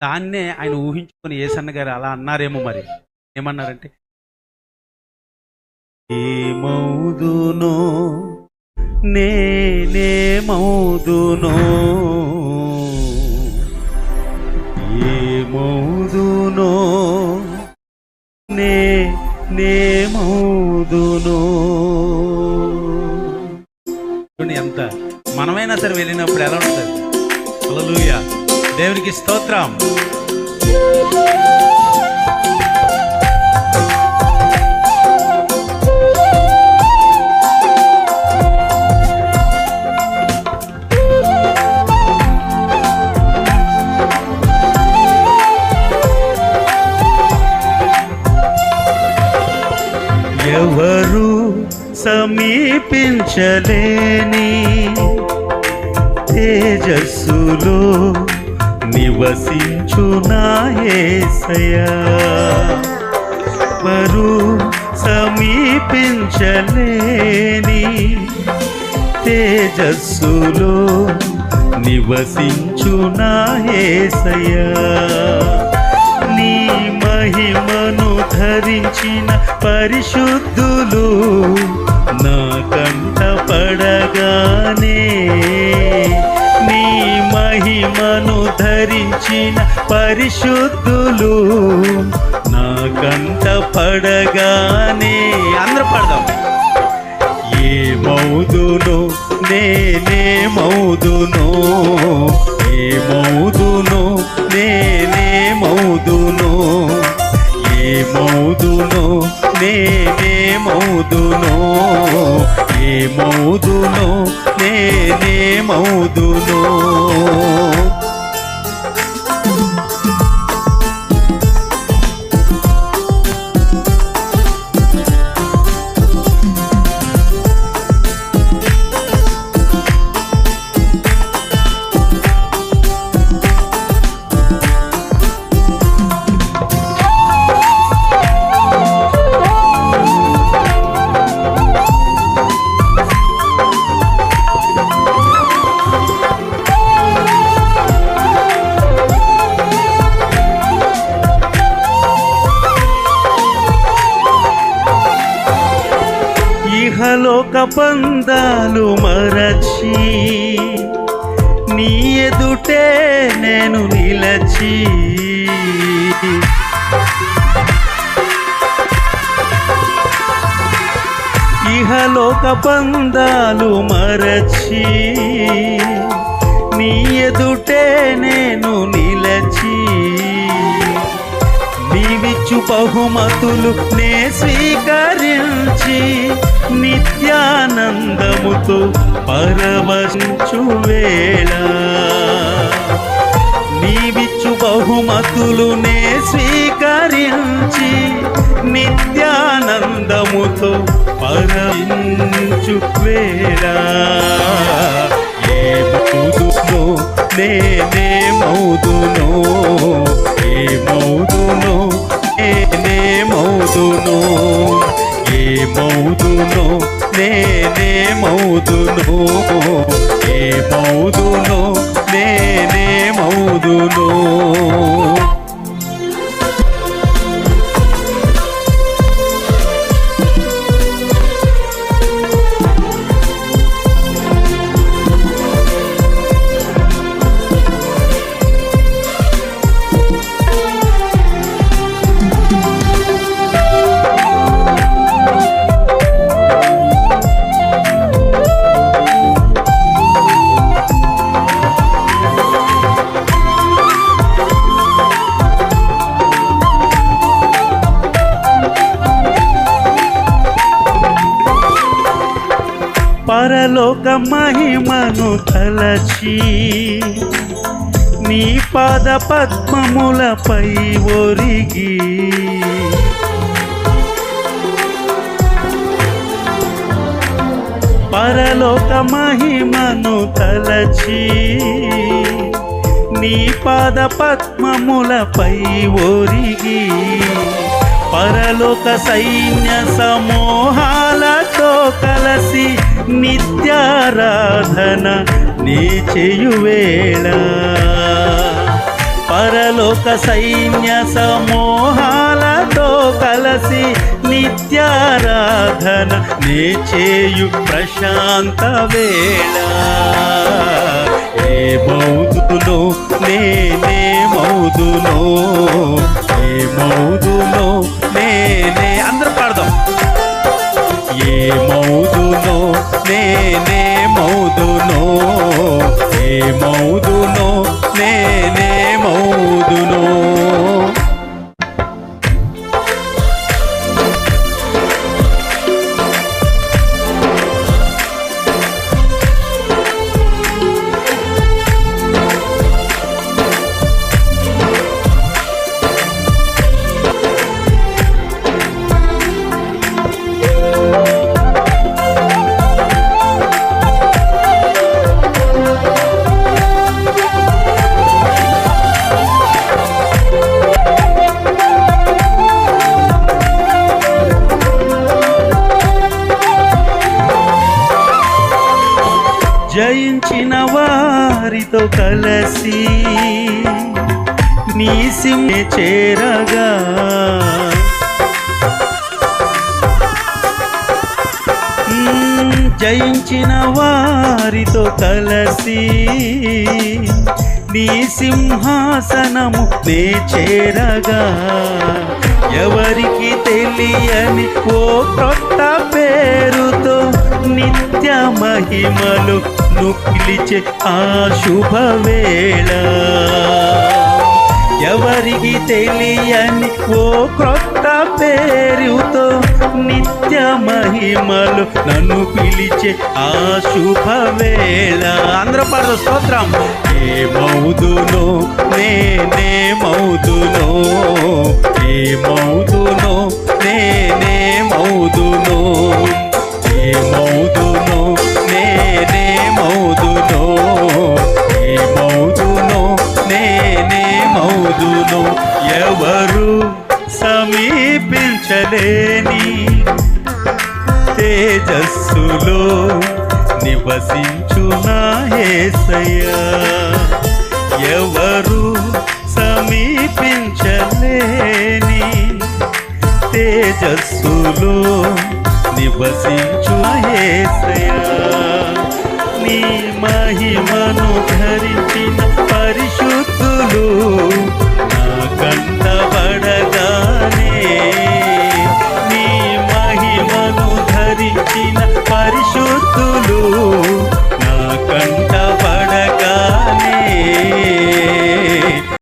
దాన్నే ఆయన ఊహించుకొని ఏసన్న గారు అలా అన్నారేమో మరి. ఏమన్నారంటే ఏమౌదునో నేనేమౌదునో ఏమౌదునో నే చూడండి ఎంత మనమైనా సరే వెళ్ళినప్పుడు ఎలా ఉంటుంది? అలలుయా దేవునికి స్తోత్రం. ఎవరు సమీపించలేని తేజస్సులో నివసించు నాయసయా ఎవరు సమీపించలేని తేజస్సులో నివసించు నాయసయా నీ మహిమను ధరించిన పరిశుద్ధులు నా ధరించిన పరిశుద్ధులు నాకంట పడగానే అందరూ పడదాం. ఏ మౌదును నేనే మౌదును. ఏ మౌదును నేనే మౌదును. ఏ మౌదును నేనే మౌదును. ఏ మౌదును నేనే మౌదును. లోక పందాలు మరచి నీ ఎదుటే నేను నిలచి. ఇహలోక పందాలు మరచి నీ ఎదుటే నేను నిలచి ఇచ్చు బహుమతులు నే స్వీకరించి నిత్యానందముతో పరవశించు వేళ. నీవిచ్చు బహుమతులు నే స్వీకరించి నిత్యానందముతో పరవించు వేళ. ఏ మౌదునో నేనే మౌదునో ఏ మౌదునో నేనే మౌదునో పరలోక మహిమను తలచి నీ పాద పద్మములపై ఒరిగి. పరలోక మహిమను తలచి నీ పాద పద్మములపై ఒరిగి. పరలోక సైన్య సమూహాలతో కలసి నిత్యారాధన నీ చేయువేళ. పరలోక సైన్య సమూహాలతో కలసి నిత్యారాధన నే చేయు ప్రశాంత వేళ. ఏ మౌదును నేనే మౌదును ఏ మౌదును నేనే. అందరూ పాడదాం. ఏ మౌదు నేనే మౌదునో ఏ మౌదునో నే నీతో కలసి నీ సిమ్మె చేరగా. జయించిన వారితో కలసి నీ సింహాసనము నే చేరగా. ఎవరికి తెలియని ఓ క్రొత్త పేరుతో నిత్య మహిమలు నుక్కిలిచే ఆ శుభవేళ. ఎవరికి తెలియని ఓ క్రొత్త పేరుతో నిత్య మహిమలు నన్ను పిలిచే ఆ శుభవేళ. ఆంధ్రప్రదేశ్ స్తోత్రం. ఏమవుదునో నే మౌదును ఎవరు సమీపించలేని తేజస్సులో నివసించు నాయసయ్యా ఎవరు సమీపించలేని తేజస్సులో నివసించు నాయసయ్యా నీ మహిమను ధరించిన పరిశుద్ధ ಕಂಡು